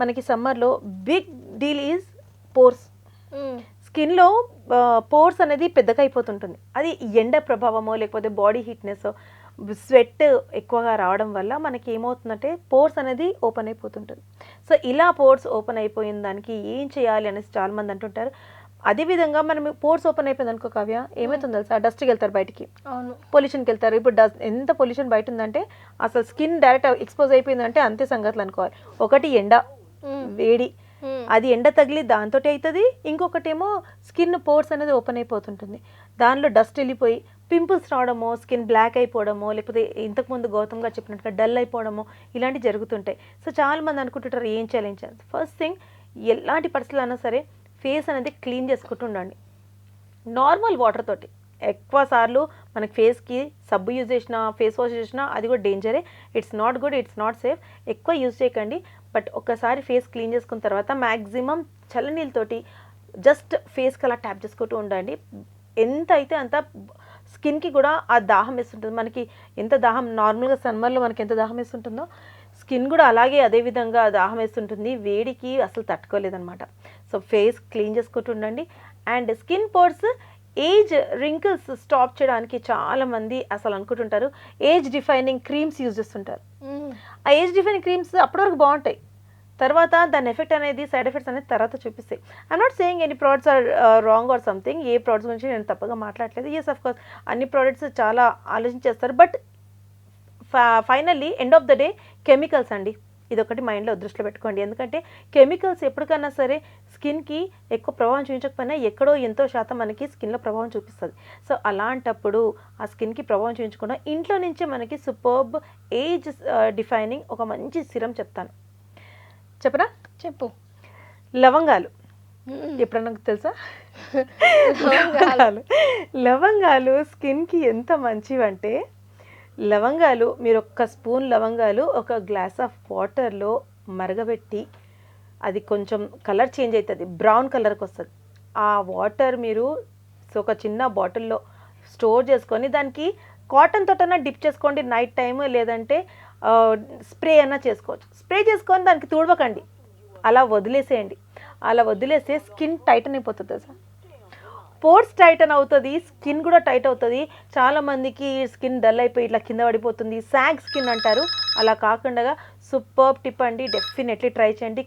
మనకి సమ్మర్లో big deal is pores. స్కిన్లో పోర్స్ అనేది పెద్దగా అయిపోతుంటుంది. అది ఎండ ప్రభావమో లేకపోతే బాడీ హీట్నెస్ స్వెట్ ఎక్కువగా రావడం వల్ల మనకి ఏమవుతుందంటే పోర్స్ అనేది ఓపెన్ అయిపోతుంటుంది. సో ఇలా పోర్స్ ఓపెన్ అయిపోయిన దానికి ఏం చేయాలి అనేసి చాలామంది అంటుంటారు. అదేవిధంగా మనం పోర్స్ ఓపెన్ అయిపోయింది అనుకో కావ్య ఏమవుతుంది తెలుసా? డస్ట్కి వెళ్తారు బయటికి. అవును. పొల్యూషన్కి వెళ్తారు. ఇప్పుడు డస్ట్ ఎంత పొల్యూషన్ బయట ఉందంటే అసలు స్కిన్ డైరెక్ట్ ఎక్స్పోజ్ అయిపోయిందంటే అంతే సంగతులు అనుకోవాలి. ఒకటి ఎండ. వేడి. అది ఎండ తగిలి దాంతో అవుతుంది ఇంకొకటేమో స్కిన్ పోర్స్ అనేది ఓపెన్ అయిపోతుంటుంది. దానిలో డస్ట్ వెళ్ళిపోయి పింపుల్స్ రావడమో స్కిన్ బ్లాక్ అయిపోవడమో లేకపోతే ఇంతకుముందు గౌతమ్ గారు చెప్పినట్టుగా డల్ అయిపోవడమో ఇలాంటివి జరుగుతుంటాయి. సో చాలా మంది అనుకుంటుంటారు ఏం చేయాలి ఏం చేయాలి? ఫస్ట్ థింగ్ ఎలాంటి పరిస్థితులు అయినా సరే ఫేస్ అనేది క్లీన్ చేసుకుంటూ ఉండండి. నార్మల్ వాటర్ తోటి. ఎక్కువ సార్లు మనకి ఫేస్కి సబ్బు యూజ్ చేసినా ఫేస్ వాష్ చేసినా అది కూడా డేంజరే. It's not good it's not safe. ఎక్కువ యూజ్ చేయకండి. బట్ ఒక్కసారి ఫేస్ క్లీన్ చేసుకున్న తర్వాత మ్యాక్సిమం చల్లనీళ్ళతోటి జస్ట్ ఫేస్కి అలా ట్యాప్ చేసుకుంటూ ఉండండి. ఎంత అయితే అంత స్కిన్కి కూడా ఆ దాహం వేస్తుంటుంది. మనకి ఎంత దాహం నార్మల్గా సమ్మర్లో మనకి ఎంత దాహం వేస్తుంటుందో స్కిన్ కూడా అలాగే అదే విధంగా దాహం వేస్తుంటుంది. వేడికి అసలు తట్టుకోలేదనమాట సో ఫేస్ క్లీన్ చేసుకుంటూ ఉండండి. And skin pores age wrinkles stop చేయడానికి చాలామంది అసలు అనుకుంటుంటారు. ఏజ్ డిఫైనింగ్ క్రీమ్స్ యూజ్ చేస్తుంటారు. ఆ ఏజ్ డిఫైనింగ్ క్రీమ్స్ అప్పటి వరకు బాగుంటాయి. తర్వాత దాని ఎఫెక్ట్ అనేది సైడ్ ఎఫెక్ట్స్ అనేది తర్వాత చూపిస్తాయి. I'm not saying any products are wrong or something a products గురించి నేను తప్పగా మాట్లాడలేదు. ఎస్ అఫ్ కోర్స్ అన్ని ప్రోడక్ట్స్ చాలా ఆలోచించేస్తారు. But finally end of the day chemicals అండి. ఇదొకటి మైండ్లో దృష్టిలో పెట్టుకోండి. ఎందుకంటే కెమికల్స్ ఎప్పటికైనా సరే స్కిన్కి ఎక్కువ ప్రభావం చూపించకపోయినా ఎక్కడో ఎంతో శాతం మనకి స్కిన్లో ప్రభావం చూపిస్తుంది. సో అలాంటప్పుడు ఆ స్కిన్కి ప్రభావం చూపించకుండా ఇంట్లో నుంచే మనకి సూపర్బ్ ఏజ్ డిఫైనింగ్ ఒక మంచి సిరం చెప్తాను. చెప్పరా చెప్పు. లవంగాలు. ఎప్పుడన్నా నాకు తెలుసా? లవంగాలు. లవంగాలు స్కిన్కి ఎంత మంచివంటే లవంగాలు మీరు ఒక్క స్పూన్ లవంగాలు ఒక గ్లాస్ ఆఫ్ వాటర్లో మరగబెట్టి అది కొంచెం కలర్ చేంజ్ అవుతుంది బ్రౌన్ కలర్కి వస్తుంది. ఆ వాటర్ మీరు సో ఒక చిన్న బాటిల్లో స్టోర్ చేసుకొని దానికి కాటన్ తోటన్నా డిప్ చేసుకోండి నైట్ టైం లేదంటే స్ప్రే అయినా చేసుకోవచ్చు. స్ప్రే చేసుకొని దానికి తుడవకండి. అలా వదిలేసేయండి. అలా వదిలేస్తే స్కిన్ టైటన్ అయిపోతుంది సార్ పోర్స్ టైటన్ అవుతుంది స్కిన్ కూడా టైట్ అవుతుంది. చాలా మందికి స్కిన్ డల్ అయిపోయి ఇట్లా కింద పడిపోతుంది. శాగ్ స్కిన్ అంటారు. అలా కాకుండా సూపర్ టిప్ అండి. డెఫినెట్లీ ట్రై చేయండి.